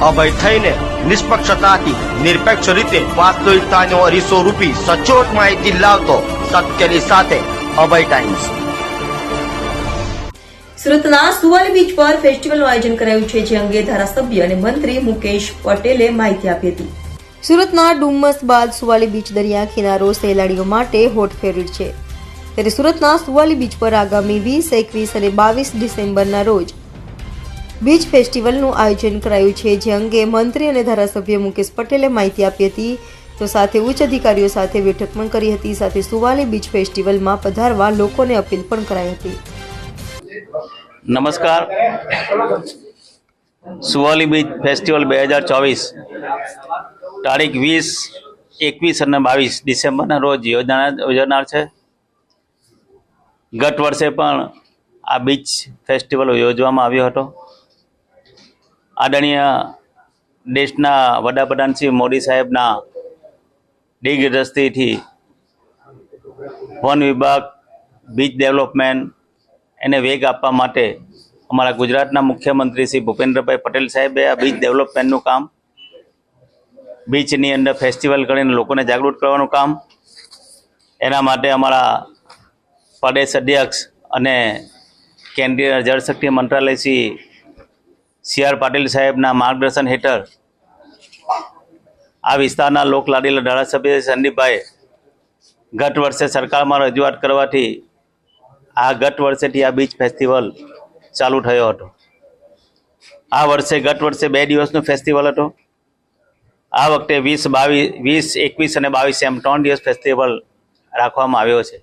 અભય થઈને નિષ્પક્ષતાથી નિરપેક્ષ રીતે વાસ્તવિકતાનો અરીસો રૂપી સચોટ માહિતી લાવતો સત્યની સાથે અભય ટાઈમ્સ. સુરતના સુવાલી બીચ પર ફેસ્ટિવલનું આયોજન કરાયું છે જે અંગે ધારાસભ્ય અને મંત્રી મુકેશ પટેલે માહિતી આપી હતી. સુરતના ડુમ્મસ બાદ સુવાલી બીચ દરિયા કિનારો સહેલાણીઓ માટે હોટ ફેવરિટ છે. ત્યારે સુરતના સુવાલી બીચ પર આગામી વીસ એકવીસ અને બાવીસ ડિસેમ્બરના રોજ બીચ ફેસ્ટિવલનું આયોજન કરાયું છે, જે અંગે મંત્રી અને ધારાસભ્ય મુકેશ પટેલે માહિતી આપી હતી. તો સાથે ઉચ્ચ અધિકારીઓ સાથે બેઠક પણ કરી હતી, સાથે સુવાલી બીચ ફેસ્ટિવલમાં પધારવા લોકોને અપીલ પણ કરાઈ હતી. નમસ્કાર. સુવાલી બીચ ફેસ્ટિવલ બે હજાર ચોવીસ, તારીખ વીસ, એકવીસ અને બાવીસ ડિસેમ્બરના રોજ યોજાનાર યોજાનાર છે. ગત વર્ષે પણ આ બીચ ફેસ્ટિવલ યોજવામાં આવ્યો હતો. આદરણીય દેશના વડાપ્રધાન શ્રી મોદી સાહેબના દિગ્દ્રષ્ટિથી વન વિભાગ બીચ ડેવલપમેન્ટ એને વેગ આપવા માટે અમારા ગુજરાતના મુખ્યમંત્રી શ્રી ભૂપેન્દ્રભાઈ પટેલ સાહેબે આ બીચ ડેવલપમેન્ટનું કામ, બીચની અંદર ફેસ્ટિવલ કરીને લોકોને જાગૃત કરવાનું કામ, એના માટે અમારા પ્રદેશ અધ્યક્ષ અને કેન્દ્રીય જળશક્તિ મંત્રાલય શ્રી સી આર પાટીલ સાહેબના માર્ગદર્શન હેઠળ આ વિસ્તારના લોકલાડીલા ધારાસભ્ય સંદીપભાઈ ગત વર્ષે સરકારમાં રજૂઆત કરવાથી આ ગત વર્ષેથી આ બીચ ફેસ્ટિવલ ચાલુ થયો હતો. આ વર્ષે ગત વર્ષે બે દિવસનો ફેસ્ટિવલ હતો. આ વખતે વીસ બાવીસ વીસ, એકવીસ અને બાવીસ એમ ત્રણ દિવસ ફેસ્ટિવલ રાખવામાં આવ્યો છે.